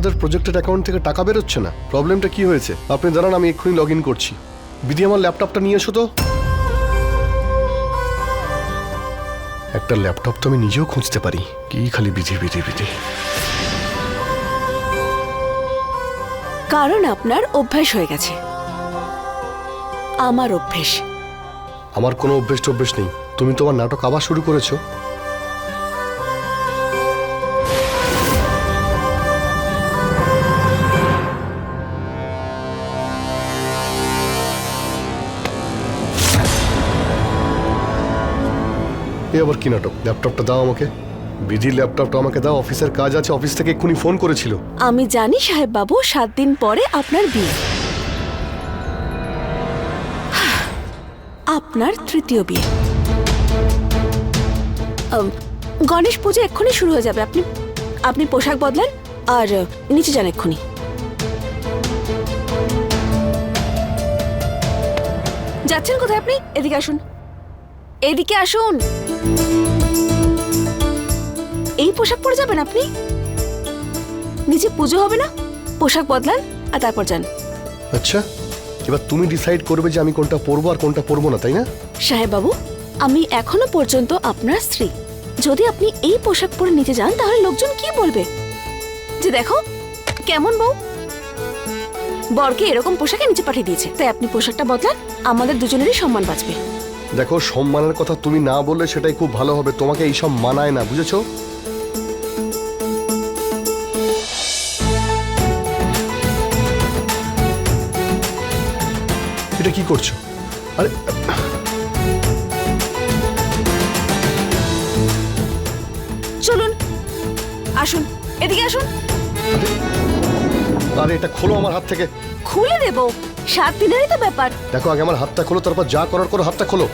আমাদের প্রজেক্টের অ্যাকাউন্ট থেকে টাকা বেরোচ্ছে না। প্রবলেমটা কি হয়েছে? আপনি দাঁড়ান আমি এক্ষুনি লগ ইন করছি। বিধি আমার ল্যাপটপটা নিয়ে এসো তো। একটা ল্যাপটপ তো আমি নিজেও খুঁজতে পারি। কি খালি বিধি বিধি বিধি। কারণ আপনার অভ্যাস হয়ে গেছে। আমার অভ্যেস। আমার কোনো অভ্যেস টভ্যেস নেই। তুমি তোমার নাটক আবার শুরু করেছ? এ আবার কি নাটক? ল্যাপটপটা দাও আমাকে। বিধির ল্যাপটপটা আমাকে দাও। অফিসের কাজ আছে, অফিস থেকে এক্ষুনি ফোন করেছিল। আমি জানি সাহেব বাবু সাত দিন পরে আপনার বিয়ে। আপনার তৃতীয় বিয়ে। গণেশ পুজো এক্ষুনি শুরু হয়ে যাবে। আপনি আপনি পোশাক বদলান, আর নিচে যান এক্ষুনি। যাচ্ছেন কোথায় আপনি? এদিকে আসুন। এদিকে আসুন। পোশাক পরে যাবেন আপনি? নিচে পুজো হবে না? পোশাক বদলান আর তারপর যান। আচ্ছা এবার তুমি ডিসাইড করবে যে আমি কোনটা পরবো আর কোনটা পরবো না তাই না? সাহেব বাবু আমি এখনও পর্যন্ত আপনার স্ত্রী। যদি আপনি এই পোশাক পরে নিচে যান তাহলে লোকজন কি বলবে? যে দেখো কেমন বউ। বরকে এরকম পোশাকে নিচে পাঠিয়ে দিয়েছে। তাই আপনি পোশাকটা বদলান আমাদের দুজনেরই সম্মান বাঁচবে। দেখো সম্মানের কথা তুমি না বললে সেটাই খুব ভালো হবে। তোমাকে এইসব মানায় না বুঝেছ? এটা কি করছ? আরে চলুন আসুন এদিকে আসুন। আরে এটা খোলো আমার হাত থেকে। খুলে দেব সাত দিনেরই তো ব্যাপার। দেখো আগে আমার হাতটা খোলো তারপর যা করার করো হাতটা খোলো।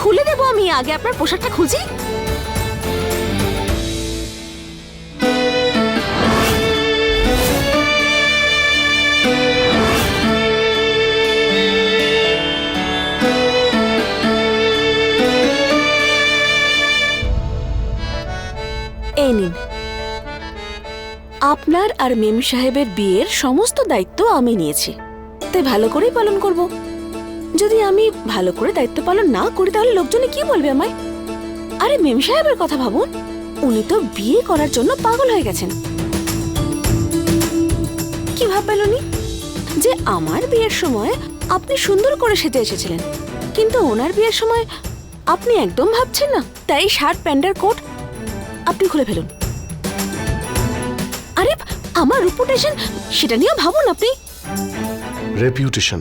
খুলে দেব আমি আগে আপনার পোশাকটা খুঁজি। এই নিন। আপনার আর মেম সাহেবের বিয়ের সমস্ত দায়িত্ব আমি নিয়েছি। তাই ভালো করেই পালন করব। যদি আমি ভালো করে দায়িত্ব পালন না করি, তাহলে লোকজনে কি বলবে আমায়? আরে মেম সাহেবের কথা ভাবুন, উনি তো বিয়ে করার জন্য পাগল হয়ে গেছেন। কি ভাববেন উনি? যে আমার বিয়ের সময় আপনি সুন্দর করে সেজে এসেছিলেন, কিন্তু ওনার বিয়ের সময় আপনি একদম ভাবছেন না? তাই শার্ট প্যান্ডার কোট আপনি খুলে ফেলুন। আরে আমার রেপুটেশন সেটা নিয়েও ভাবুন আপনি। রেপিউটেশন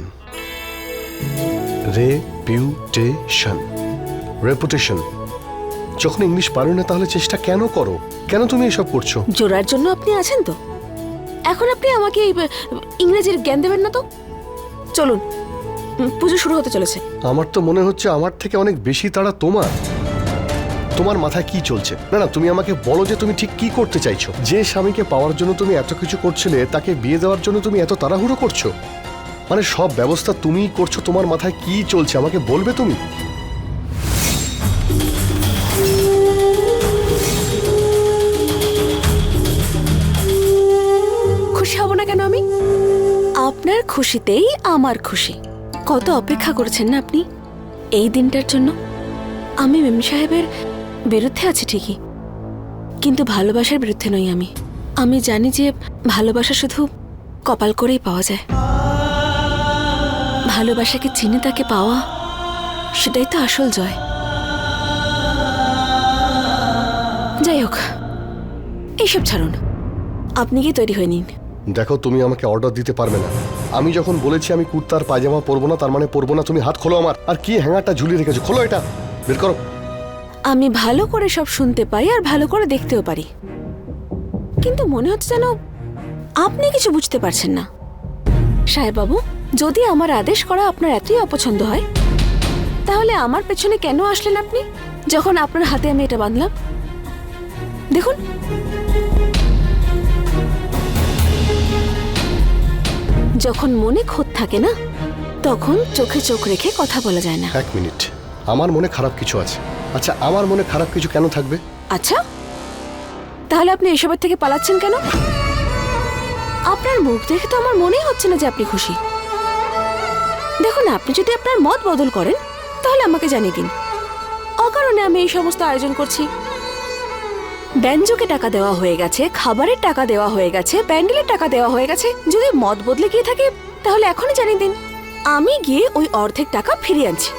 রেপিউটেশন রেপুটেশন যখন ইংলিশ পারো না তাহলে চেষ্টা কেন করো? কেন তুমি এসব করছ? জোড়ার জন্য আপনি আছেন তো? এখন আপনি আমাকে এই, ইংরেজির জ্ঞান দেবেন না তো? চলুন পুজো শুরু হতে চলেছে। আমার তো মনে হচ্ছে আমার থেকে অনেক বেশি তারা তোমার। তোমার মাথায় কি চলছে? না না, তুমি আমাকে বলো যে তুমি ঠিক কি করতে চাইছো। যে স্বামীকে পাওয়ার জন্য তুমি এত কিছু করছিলে, তাকে বিয়ে দেওয়ার জন্য তুমি এত তাড়াহুড়ো করছ? মানে সব ব্যবস্থা তুমিই করছ, তোমার মাথায় কি চলছে? আমাকে বলবে তুমি? খুশি হব না কেন আমি? আপনার খুশিতেই আমার খুশি। কত অপেক্ষা করেছেন না আপনি? এই দিনটার জন্য আমি মেম সাহেবের বিরুদ্ধে আছি ঠিকই, কিন্তু ভালোবাসার বিরুদ্ধে নই আমি। আমি জানি যে ভালোবাসা শুধু কপাল করেই পাওয়া যায়। ভালোবাসাকে চিনে তাকে পাওয়া, সেটাই তো আসল জয়। যাই হোক, এইসব ছাড়ুন। আপনি কি তৈরি হয়ে নিন। দেখো, তুমি আমাকে অর্ডার দিতে পারবে না। আমি যখন বলেছি আমি কুর্তার পায়জামা পরবো না, তার মানে পরবো না, তুমি হাত খোলো আমার। আর কি হ্যাঙ্গারটা ঝুলিয়ে রেখেছো? খোলো এটা। বের করো। আমি ভালো করে সব শুনতে পাই আর ভালো করে দেখতেও পারি। কিন্তু মনে হচ্ছে যেন আপনি কিছু বুঝতে পারছেন না। সাহেব বাবু যদি আমার আদেশ করা আপনার এতই অপছন্দ হয়, তাহলে আমার পেছনে কেন আসলেন আপনি? যখন আপনার হাতে আমি এটা বাঁধলাম। দেখুন। যখন মনে খোদ থাকে না, তখন চোখে চোখ রেখে কথা বলা যায় না। এক মিনিট। আমার মনে খারাপ কিছু আছে। আচ্ছা আমার মনে খারাপ কিছু কেন থাকবে? আচ্ছা তাহলে আপনি এসবের থেকে পালাচ্ছেন কেন? আপনার মুখ দেখে তো আমার মনেই হচ্ছে না যে আপনি খুশি। দেখুন আপনি যদি আপনার মত বদল করেন, তাহলে আমাকে জানিয়ে দিন। অকারণে আমি এই সমস্ত আয়োজন করছি। ব্যঞ্জকে টাকা দেওয়া হয়ে গেছে, খাবারের টাকা দেওয়া হয়ে গেছে, প্যান্ডেলের টাকা দেওয়া হয়ে গেছে। যদি মত বদলে গিয়ে থাকে, তাহলে এখনই জানিয়ে দিন। আমি গিয়ে ওই অর্ধেক টাকা ফিরিয়ে আনছি।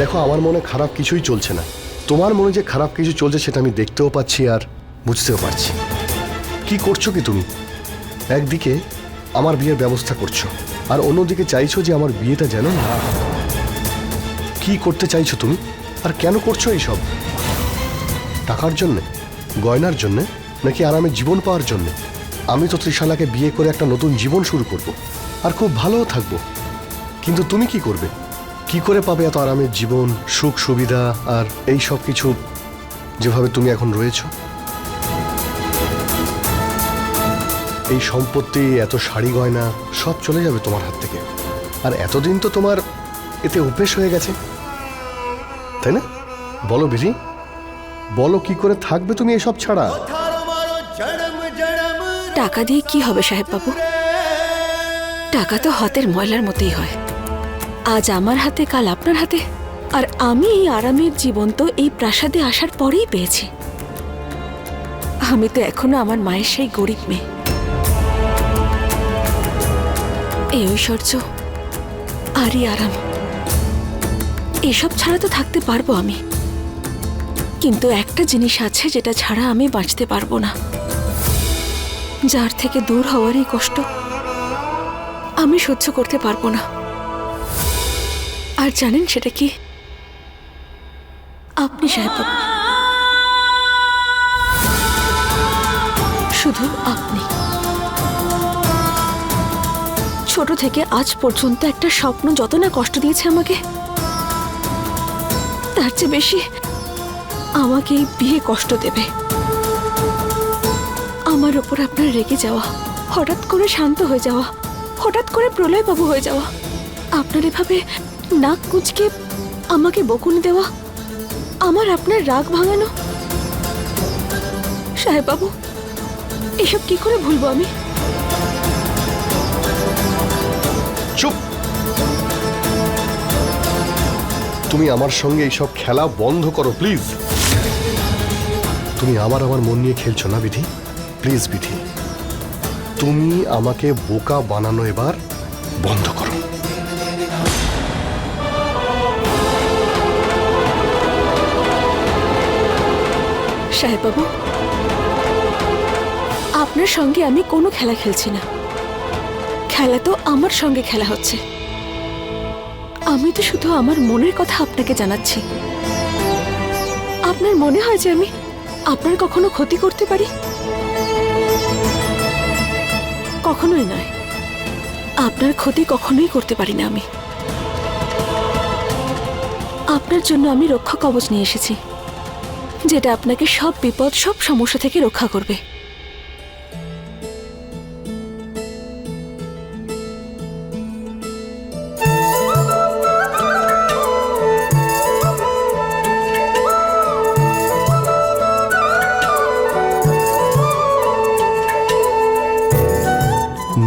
দেখো, আমার মনে খারাপ কিছুই চলছে না। তোমার মনে যে খারাপ কিছু চলছে সেটা আমি দেখতেও পাচ্ছি আর বুঝতেও পারছি। কি করছ কি তুমি? একদিকে আমার বিয়ের ব্যবস্থা করছ, আর অন্যদিকে চাইছো যে আমার বিয়েটা যেন না কি করতে চাইছো তুমি? আর কেন করছ এইসব? টাকার জন্যে? গয়নার জন্যে? নাকি আরামে জীবন পাওয়ার জন্যে? আমি তো ত্রিশালাকে বিয়ে করে একটা নতুন জীবন শুরু করব, আর খুব ভালোও থাকব। কিন্তু তুমি কি করবে? কি করে পাবে এত আরামের জীবন, সুখ, সুবিধা আর এই সব কিছু যেভাবে তুমি এখন রয়েছো? এই সম্পত্তি, এত শাড়ি গয়না সব চলে যাবে তোমার হাত থেকে। আর এতদিন তো তোমার এতে অভ্যেস হয়ে গেছে। তাই না? বলো বিধি বলো কি করে থাকবে তুমি এসব ছাড়া? টাকা দিয়ে কি হবে সাহেব বাবু? টাকা তো হাতের ময়লার মতোই হয়। আজ আমার হাতে, কাল আপনার হাতে। আর আমি এই আরামের জীবন তো এই প্রাসাদে আসার পরেই পেয়েছি। আমি তো এখনও আমার মায়ের সেই গরিব মেয়ে। এই ঐশ্বর্য আরই আরাম, এসব ছাড়া তো থাকতে পারব আমি। কিন্তু একটা জিনিস আছে যেটা ছাড়া আমি বাঁচতে পারব না। যার থেকে দূর হওয়ারই কষ্ট আমি সহ্য করতে পারব না। আর জানেন সেটা কি? আপনি সাহেব শুধু আপনি। ছোট থেকে আজ পর্যন্ত একটা স্বপ্ন যত না কষ্ট দিয়েছে আমাকে, তার চেয়ে বেশি আমাকে এই বিয়ে কষ্ট দেবে। আমার ওপর আপনার রেগে যাওয়া, হঠাৎ করে শান্ত হয়ে যাওয়া, হঠাৎ করে প্রলয়বাবু হয়ে যাওয়া, আপনার এভাবে নাক কুচকে আমাকে বকুনি দেওয়া, আমার আপনার রাগ ভাঙানো। সাহেব বাবু এসব কি করে ভুলবো আমি? চুপ। তুমি আমার সঙ্গে এইসব খেলা বন্ধ করো, প্লিজ। তুমি আবার আমার মন নিয়ে খেলছো না, বিধি? প্লিজ, বিধি। তুমি আমাকে বোকা বানানো এবার বন্ধ করো। সাহেব বাবু আপনার সঙ্গে আমি কোনো খেলা খেলছি না। খেলা তো আমার সঙ্গে খেলা হচ্ছে। আমি তো শুধু আমার মনের কথা আপনাকে জানাচ্ছি। আপনার মনে হয় যে আমি আপনার কখনো ক্ষতি করতে পারি? কখনোই নয়। আপনার ক্ষতি কখনোই করতে পারি না আমি। আপনার জন্য আমি রক্ষা কবচ নিয়ে এসেছি। যেটা আপনাকে সব বিপদ, সব সমস্যা থেকে রক্ষা করবে।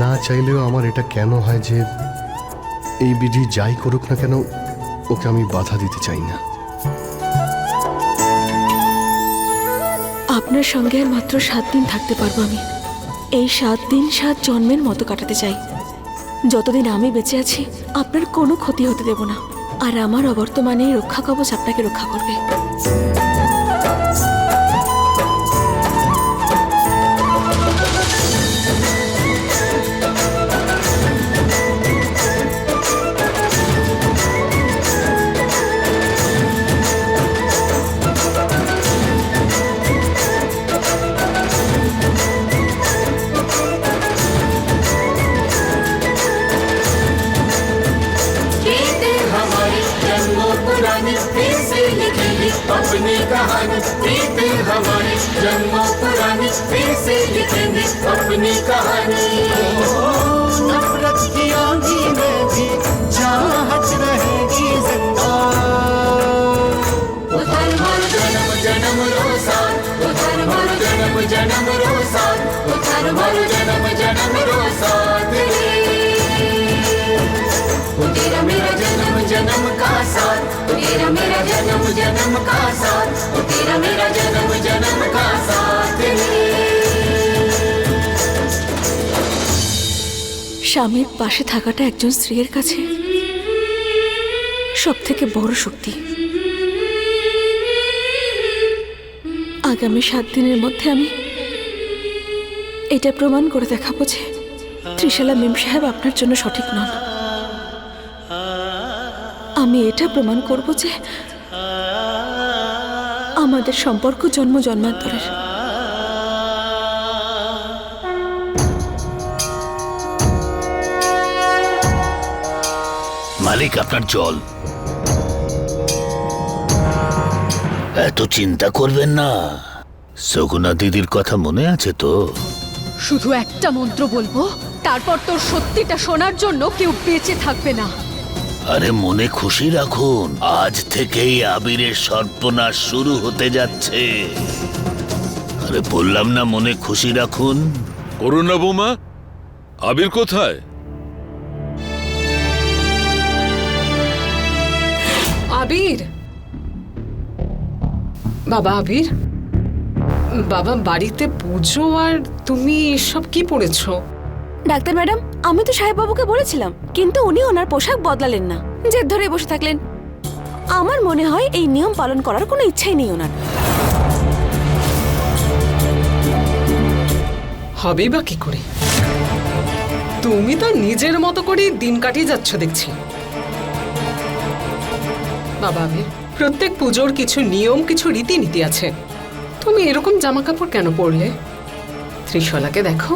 না চাইলেও আমার এটা কেন হয় যে, এই বিধি যাই করুক না কেন, ওকে আমি বাধা দিতে চাই না। আপনার সঙ্গে আর মাত্র সাত দিন থাকতে পারব আমি। এই সাত দিন সাত জন্মের মতো কাটাতে চাই। যতদিন আমি বেঁচে আছি, আপনার কোনো ক্ষতি হতে দেব না। আর আমার অবর্তমানে রক্ষা কবচ আপনাকে রক্ষা করবে। हमारे जन्मों फिर से कहानी हमारी जन्मों पुरानी फिर से लिखेंगे अपनी कहानी। नफरत की आंधी में भी चाहत रहेगी ज़िंदा। उधर मर जन्म जन्म रोसान उधर मर जन्म जन्म रोसान उधर मर जन्म जन्म रोसान जन्म जन्म का साथ वो तेरा मेरा जन्म जन्म का साथ স্বামীর পাশে থাকাটা একজন স্ত্রীর কাছে সব থেকে বড় শক্তি আগামী সাত দিনের মধ্যে আমি এটা প্রমাণ করে দেখাবো যে ত্রিশালা মেম সাহেব আপনার জন্য সঠিক নন আমি এটা প্রমাণ করব যে আমাদের সম্পর্ক জন্ম জন্মান্তরের। মালিক আপনার জল। এত চিন্তা করবেন না। সগুনা দিদির কথা মনে আছে তো? শুধু একটা মন্ত্র বলব তারপর তোর সত্যিটা শোনার জন্য কেউ বেঁচে থাকবে না। আরে মনে খুশি রাখুন আজ থেকেই আবিরের সর্বনাশ শুরু হতে যাচ্ছে। আরে বললাম না মনে খুশি রাখুন। করুণা বোমা আবির কোথায়? আবির? বাবা আবির? বাবা বাড়িতে পুজো আর তুমি এসব কি পড়েছো? ডাক্তার ম্যাডাম আমি তো সাহেববাবুকে বলেছিলাম, কিন্তু উনি ওনার পোশাক বদলালেন না। জেদ ধরে বসে থাকলেন। আমার মনে হয় এই নিয়ম পালন করার কোনো ইচ্ছাই নেই ওনার। হবে বা কি করে? তুমি তো নিজের মতো করে দিন কাটিয়ে যাচ্ছ দেখছি। বাবা প্রত্যেক পুজোর কিছু নিয়ম, কিছু রীতিনীতি আছে। তুমি এরকম জামা কাপড় কেন পরলে? ত্রিশলাকে দেখো।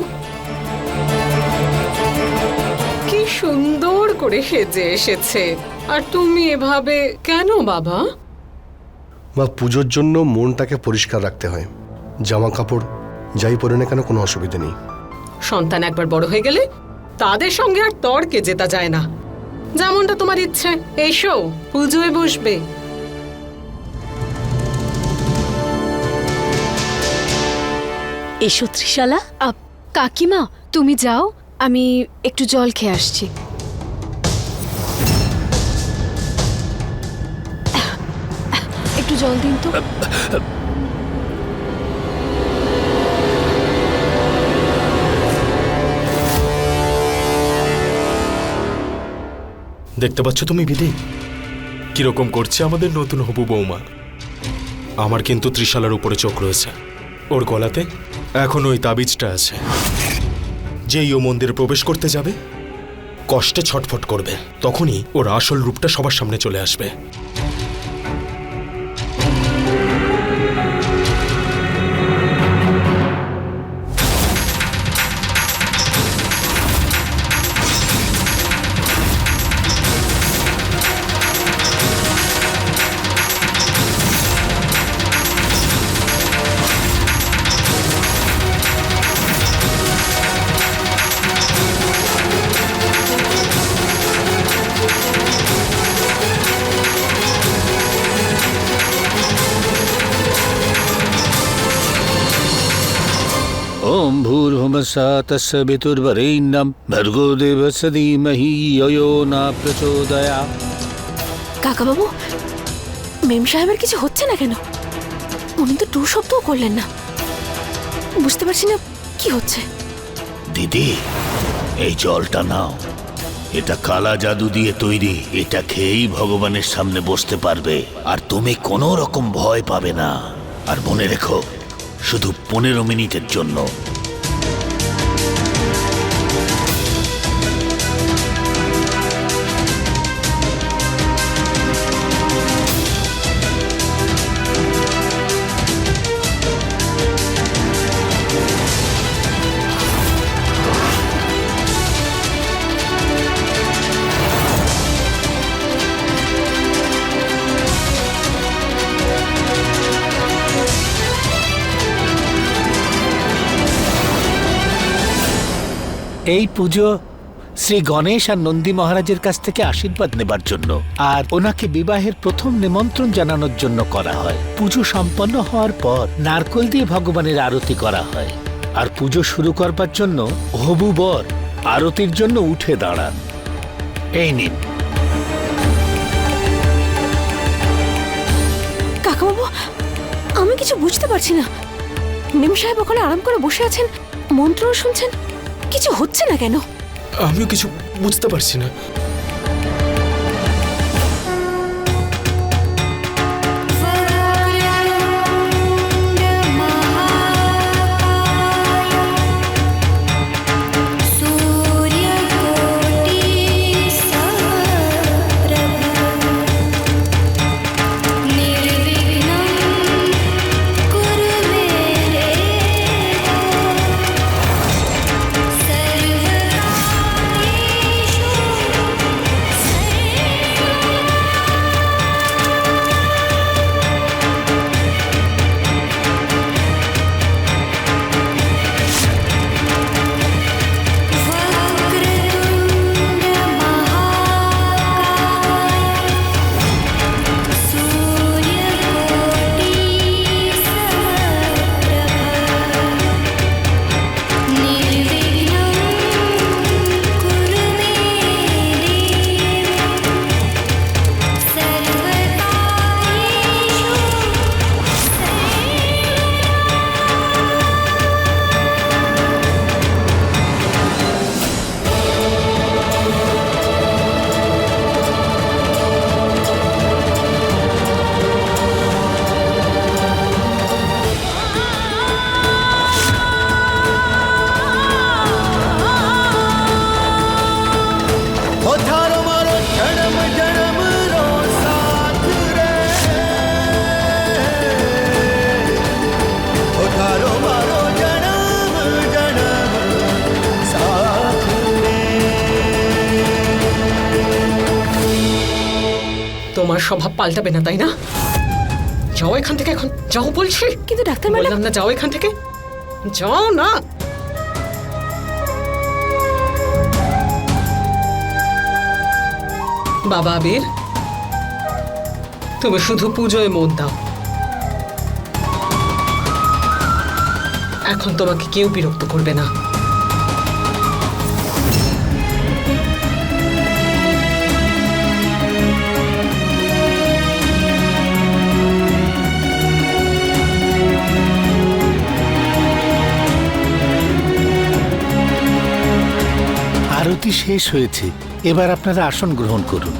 সুন্দর করে সেজে এসেছে। আর তুমি এভাবে কেন বাবা? বা পুজোর জন্য মনটাকে পরিষ্কার রাখতে হয়। জামা কাপড় যাই পরে না কেন কোনো অসুবিধা নেই। সন্তান একবার বড় হয়ে গেলে তাদের সঙ্গে আর তর্কে জেতা যায় না। যেমনটা তোমার ইচ্ছে এসো পুজোয় বসবে। এসো ত্রিশালা আপ, কাকিমা তুমি যাও। আমি একটু জল খেয়ে আসছি। একটু জল দিন তো। দেখতে পাচ্ছ তুমি বিদি কীরকম করছে আমাদের নতুন হবু বৌমা? আমার কিন্তু ত্রিশালার উপরে চোখ রয়েছে। ওর গলাতে এখন ওই তাবিজটা আছে। যেই ও মন্দিরে প্রবেশ করতে যাবে, কষ্টে ছটফট করবে। তখনই ওর আসল রূপটা সবার সামনে চলে আসবে। ভূর্ভুমসা তস্য বিতুর্বরেণ্যম ভর্গো দেবস্য ধীমহি ইয়ো না প্রচোদয়া কাকাবাবু মেম সাহেবের কিছু হচ্ছে না কেন? উনি তো টু শব্দও করলেন না। বুঝতে পারছি না কি হচ্ছে। দিদি এই জলটা নাও। এটা কালা জাদু দিয়ে তৈরি এটা খেয়েই ভগবানের সামনে বসতে পারবে। আর তুমি কোনো রকম ভয় পাবে না। আর মনে রেখো শুধু পনেরো মিনিটের জন্য। এই পুজো শ্রী গণেশ আর নন্দী মহারাজের কাছ থেকে আশীর্বাদ নেবার জন্য। আর ওনাকে বিবাহের প্রথম নিমন্ত্রণ জানানোর জন্য করা হয়। পুজো সম্পন্ন হওয়ার পর নারকল দিয়ে ভগবানের আরতি করা হয়। আর পুজো শুরু করবার জন্য হবু বর আরতির জন্য উঠে দাঁড়ান। এই নিন। কাকাবাবু, আমি কিছু বুঝতে পারছি না। মেম সাহেব ওখানে আরাম করে বসে আছেন মন্ত্র শুনছেন। কিছু হচ্ছে না কেন? আমিও কিছু বুঝতে পারছি না। তোমার স্বভাব পাল্টাবে না তাই না? যাও এখান থেকে এখন যাও বলছি। কিন্তু ডাক্তার বললাম না যাও এখান থেকে। যাও না। বাবা বীর তুমি শুধু পুজোয় মন দাও। এখন তোমাকে কেউ বিরক্ত করবে না। আরতি শেষ হয়েছে। এবার আপনারা আসন গ্রহণ করুন।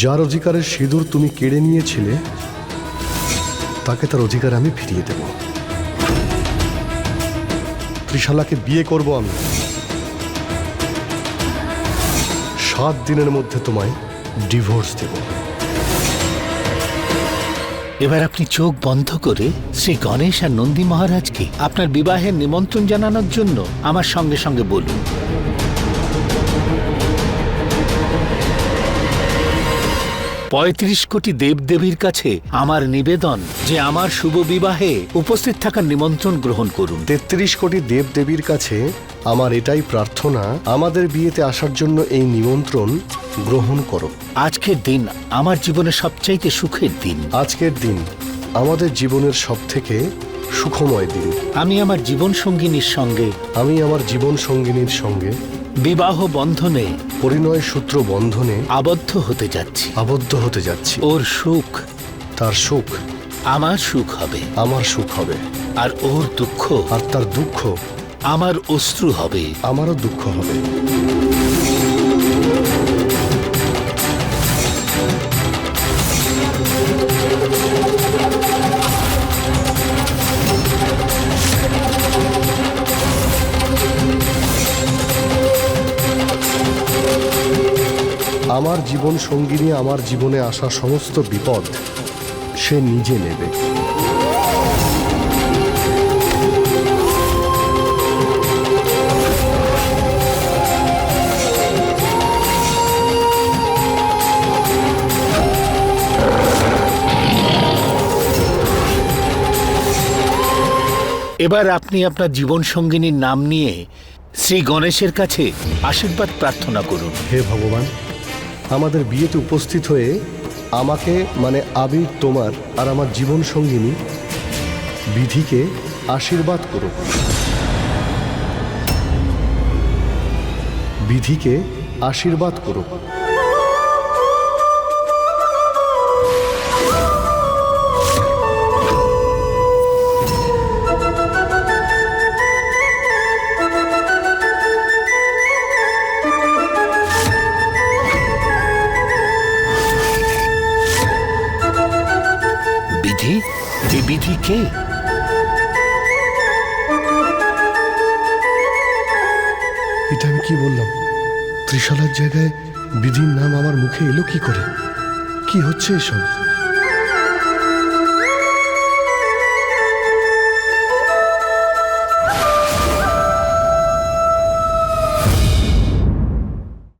যার অধিকারের সিঁদুর তুমি কেড়ে নিয়েছিলে, তাকে তার অধিকার আমি ফিরিয়ে দেব। ত্রিশালাকে বিয়ে করব আমি। সাত দিনের মধ্যে তোমায় ডিভোর্স দেব। এবার আপনি চোখ বন্ধ করে শ্রী গণেশ আর নন্দী মহারাজকে আপনার বিবাহের নিমন্ত্রণ জানানোর জন্য আমার সঙ্গে সঙ্গে বলুন। পঁয়ত্রিশ কোটি দেবদেবীর কাছে আমার নিবেদন যে আমার শুভ বিবাহে উপস্থিত থাকার নিমন্ত্রণ গ্রহণ করুন। তেত্রিশ কোটি দেব দেবীর কাছে আমার এটাই প্রার্থনা আমাদের বিয়েতে আসার জন্য এই নিমন্ত্রণ গ্রহণ করো। আজকের দিন আমার জীবনের সবচাইতে সুখের দিন। আজকের দিন আমাদের জীবনের সব থেকে সুখময় দিন। আমি আমার জীবন সঙ্গিনীর সঙ্গে আমি আমার জীবন সঙ্গিনীর সঙ্গে বিবাহ বন্ধনে পরিণয় সূত্র বন্ধনে আবদ্ধ হতে যাচ্ছি। আবদ্ধ হতে যাচ্ছি। ওর সুখ। তার সুখ। আমার সুখ হবে। আমার সুখ হবে। আর ওর দুঃখ। আর তার দুঃখ। আমার অশ্রু হবে। আমারও দুঃখ হবে। আমার জীবন সঙ্গিনী আমার জীবনে আসা সমস্ত বিপদ সে নিজে নেবে। এবার আপনি আপনার জীবন সঙ্গিনীর নাম নিয়ে শ্রী গণেশের কাছে আশীর্বাদ প্রার্থনা করুন। হে ভগবান আমাদের বিয়েতে উপস্থিত হয়ে আমাকে মানে আবির তোমার আর আমার জীবন সঙ্গিনী বিধিকে আশীর্বাদ করো বিধিকে আশীর্বাদ করো বিধির নাম আমার মুখে এলো কি করে? কি হচ্ছে এসব?